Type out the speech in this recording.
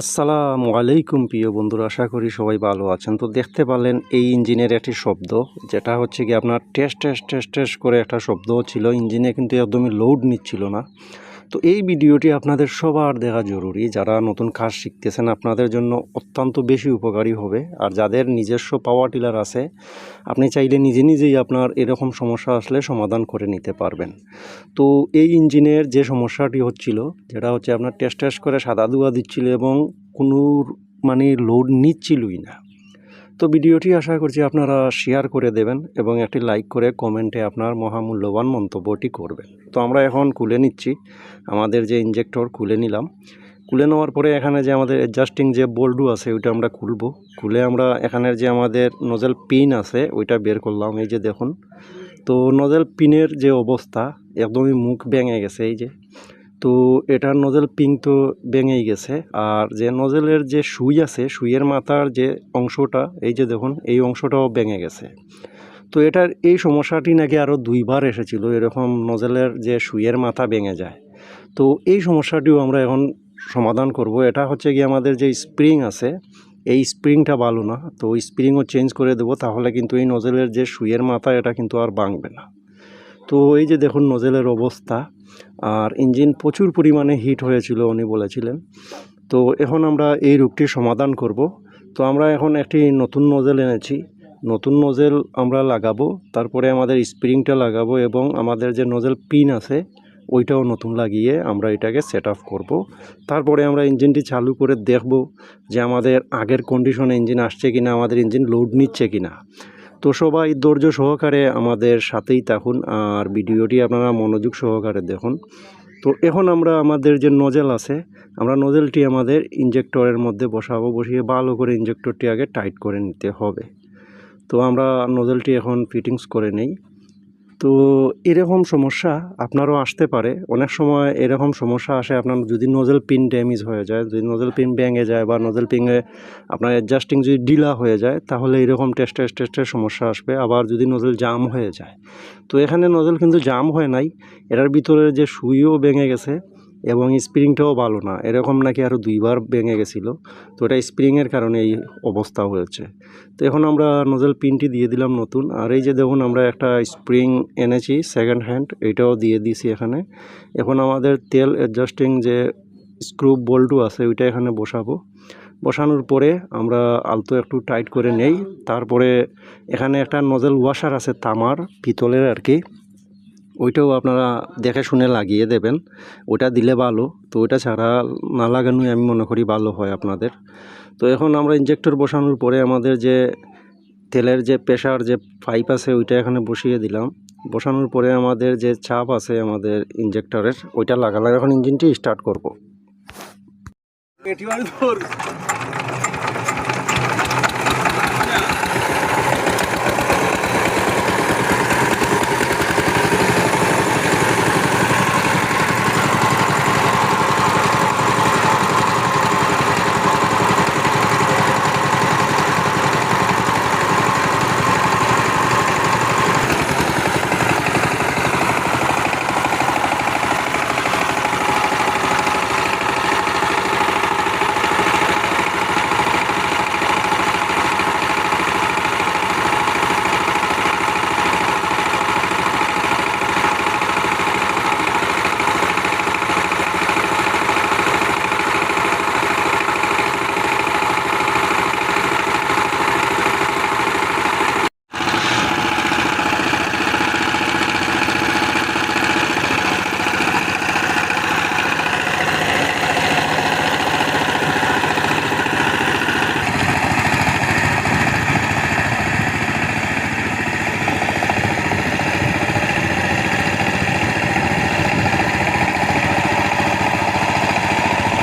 আসসালামু আলাইকুম, প্রিয় বন্ধুরা, আশা করি সবাই ভালো আছেন। তো দেখতে পারলেন এই ইঞ্জিনের একটি শব্দ, যেটা হচ্ছে কি আপনার টেস্ট টেস্ট টেস্ট টেস্ট করে একটা শব্দ ছিল। ইঞ্জিনে কিন্তু একদমই লোড নিচ্ছিল না। তো এই ভিডিওটি আপনাদের সবার দেখা জরুরি। যারা নতুন কাজ শিখতেছেন, আপনাদের জন্য অত্যন্ত বেশি উপকারী হবে। আর যাদের নিজস্ব পাওয়ার টিলার আছে, আপনি চাইলে নিজে নিজেই আপনার এরকম সমস্যা আসলে সমাধান করে নিতে পারবেন। তো এই ইঞ্জিনের যে সমস্যাটি হচ্ছিল, যেটা হচ্ছে আপনার টেস্ট টেস্ট করে সাদা ধোয়া দিচ্ছিল এবং কোনো মানে লোড নিচ্ছিলই না। তো ভিডিওটি আশা করছি আপনারা শেয়ার করে দেবেন এবং একটি লাইক করে কমেন্টে আপনার মহামূল্যবান মন্তব্যটি করবেন। তো আমরা এখন খুলে নিচ্ছি। আমাদের যে ইঞ্জেক্টর খুলে নিলাম। খুলে নেওয়ার পরে এখানে যে আমাদের অ্যাডজাস্টিং যে বোল্ডু আছে, ওইটা আমরা খুলবো। খুলে আমরা এখানের যে আমাদের নজেল পিন আছে, ওইটা বের করলাম। এই যে দেখুন। তো নজেল পিনের যে অবস্থা, একদমই মুখ ভেঙে গেছে। এই যে তো এটার নজেল পিং তো ভেঙেই গেছে। আর যে নজেলের যে সুই আছে, সুইয়ের মাথার যে অংশটা, এই যে দেখুন, এই অংশটাও ভেঙে গেছে। তো এটার এই সমস্যাটি নাকি আরও দুইবার এসেছিল, এরকম নজেলের যে সুইয়ের মাথা ভেঙে যায়। তো এই সমস্যাটিও আমরা এখন সমাধান করব। এটা হচ্ছে কি আমাদের যে স্প্রিং আছে, এই স্প্রিংটা ভালো না, তো স্প্রিংও চেঞ্জ করে দেবো, তাহলে কিন্তু এই নজেলের যে সুইয়ের মাথা, এটা কিন্তু আর ভাঙবে না। তো এই যে দেখুন নজেলের অবস্থা, আর ইঞ্জিন প্রচুর পরিমাণে হিট হয়েছিল উনি বলেছিলেন। তো এখন আমরা এই রোগটির সমাধান করব। তো আমরা এখন একটি নতুন নজেল এনেছি। নতুন নজেল আমরা লাগাবো, তারপরে আমাদের স্প্রিংটা লাগাবো এবং আমাদের যে নজেল পিন আছে, ওইটাও নতুন লাগিয়ে আমরা এটাকে সেট আপ করব। তারপরে আমরা ইঞ্জিনটি চালু করে দেখব যে আমাদের আগের কন্ডিশনে ইঞ্জিন আসছে কিনা, আমাদের ইঞ্জিন লোড নিচ্ছে কিনা। তো সবাই ধৈর্য সহকারে আমাদের সাথেই থাকুন, আর ভিডিওটি আপনারা মনোযোগ সহকারে দেখুন। তো এখন আমরা আমাদের যে নজেল আছে, আমরা নজেলটি আমাদের ইঞ্জেক্টরের মধ্যে বসাবো, বসিয়ে ভালো করে ইঞ্জেক্টরটি আগে টাইট করে নিতে হবে। তো আমরা নজেলটি এখন ফিটিংস করে নেই। তো এরকম সমস্যা আপনারও আসতে পারে। অনেক সময় এরকম সমস্যা আসে আপনার যদি নজেল পিন ড্যামেজ হয়ে যায়, যদি নজেল পিন ব্যাঙে যায় বা নজেল পিনে আপনার অ্যাডজাস্টিং যদি ডিলা হয়ে যায়, তাহলে এরকম টেস্ট টেস্টের সমস্যা আসবে। আবার যদি নজেল জাম হয়ে যায়। তো এখানে নজেল কিন্তু জাম হয় নাই। এটার ভিতরে যে সুইও ভেঙে গেছে এবং স্প্রিংটাও ভালো না। এরকম নাকি আরও দুইবার ভেঙে গেছিল। তো এটা স্প্রিংয়ের কারণে এই অবস্থা হয়েছে। তো এখন আমরা নজেল পিনটি দিয়ে দিলাম নতুন। আর এই যে দেখুন, আমরা একটা স্প্রিং এনেছি সেকেন্ড হ্যান্ড এইটাও দিয়ে দিয়েছি এখানে। এখন আমাদের তেল অ্যাডজাস্টিং যে স্ক্রু বোল্টু আছে, ওইটা এখানে বসাবো। বসানোর পরে আমরা আলতো একটু টাইট করে নেই। তারপরে এখানে একটা নজেল ওয়াশার আছে তামার, পিতলের আর কি। ওইটাও আপনারা দেখে শুনে লাগিয়ে দেবেন। ওটা দিলে ভালো। তো ওইটা ছাড়া না লাগানোই আমি মনে করি ভালো হয় আপনাদের। তো এখন আমরা ইঞ্জেক্টর বসানোর পরে আমাদের যে তেলের যে প্রেশার যে পাইপ আছে, ওইটা এখানে বসিয়ে দিলাম। বসানোর পরে আমাদের যে চাপ আছে আমাদের ইঞ্জেক্টরের ওইটা লাগালাম। এখন ইঞ্জিনটি স্টার্ট করব।